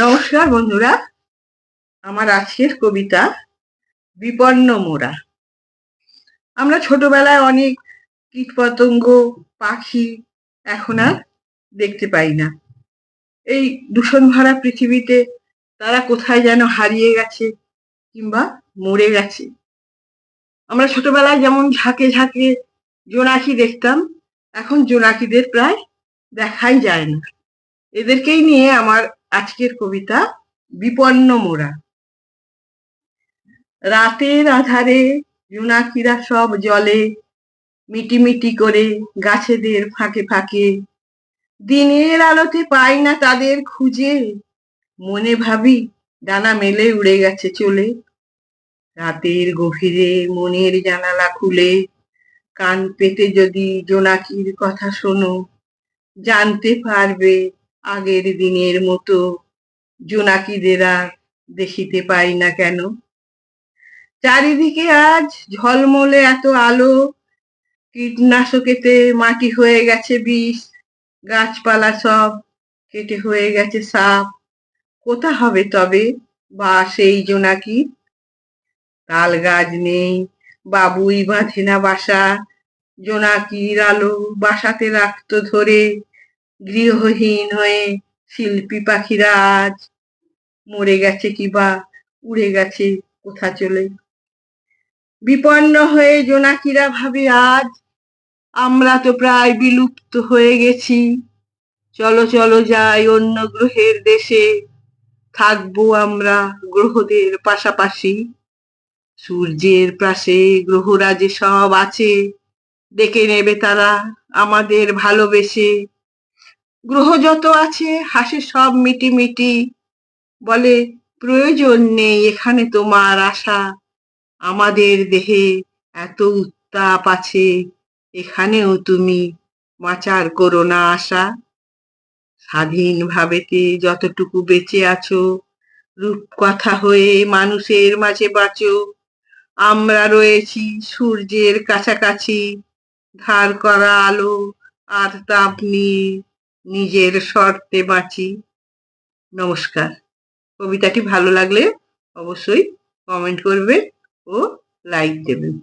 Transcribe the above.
নমস্কার বন্ধুরা, আমার আজকের কবিতা বিপন্ন মোরা। আমরা ছোটবেলায় অনেক কীটপতঙ্গ, পাখি এখন আর দেখতে পাই না। এই দূষণ ভরা পৃথিবীতে তারা কোথায় যেন হারিয়ে গেছে কিংবা মরে গেছে। আমরা ছোটবেলায় যেমন ঝাঁকে ঝাঁকে জোনাকি দেখতাম, এখন জোনাকিদের প্রায় দেখাই যায় না। এদেরকেই নিয়ে আমার আজকের কবিতা বিপন্ন মোরা রাতের আধারে জোনাকিরা সব জলে মিটিমিটি করে গাছেদের ফাঁকে ফাঁকে। দিনের আলোতে পাই না তাদের খুঁজে। মনে ভাবি ডানা মেলে উড়ে গেছে চলে। রাতের গভীরে মনের জানালা খুলে। কান পেতে যদি জোনাকির কথা শোনো, জানতে পারবে আগের দিনের মতো জোনাকিদের আর দেখিতে পাই না কেন? চারিদিকে আজ ঝলমলে এত আলো, কীটনাশকেতে মাটি হয়ে গেছে বিষ, গাছপালা সব কেটে হয়ে গেছে সাপ। কোথা হবে তবে বা সেই জোনাকি? তাল গাছ নেই, বাবুই বাঁধে না বাসা। জোনাকির আলো বাসাতে রাখতো ধরে গৃহহীন হয়ে শিল্পী পাখিরা আজ মরে গেছে কিবা উড়ে গেছে কোথা চলে? বিপন্ন হয়ে জোনাকিরা ভাবে, আজ আমরা তো প্রায় বিলুপ্ত হয়ে গেছি। চলো চলো যাই অন্য গ্রহের দেশে। থাকব আমরা গ্রহদের পাশাপাশি। সূর্যের পাশে গ্রহরা যে সব আছে। ডেকে নেবে তারা আমাদের ভালোবেসে। গ্রহ যত আছে, হাসে সব মিটি মিটি বলে, প্রয়োজন নেই এখানে তোমার আশা। আমাদের দেহে এত উত্তাপ আছে, এখানেও তুমি মাচার করো না আশা। স্বাধীন ভাবেতে যতটুকু বেঁচে আছো, রূপকথা হয়ে মানুষের মাঝে বাঁচো। আমরা রয়েছি সূর্যের কাছাকাছি, ধার করা আলো আর তাপ নিয়ে নিজের শর্তে বাঁচি। নমস্কার। কবিতাটি ভালো লাগলে অবশ্যই কমেন্ট করবে ও লাইক দেবেন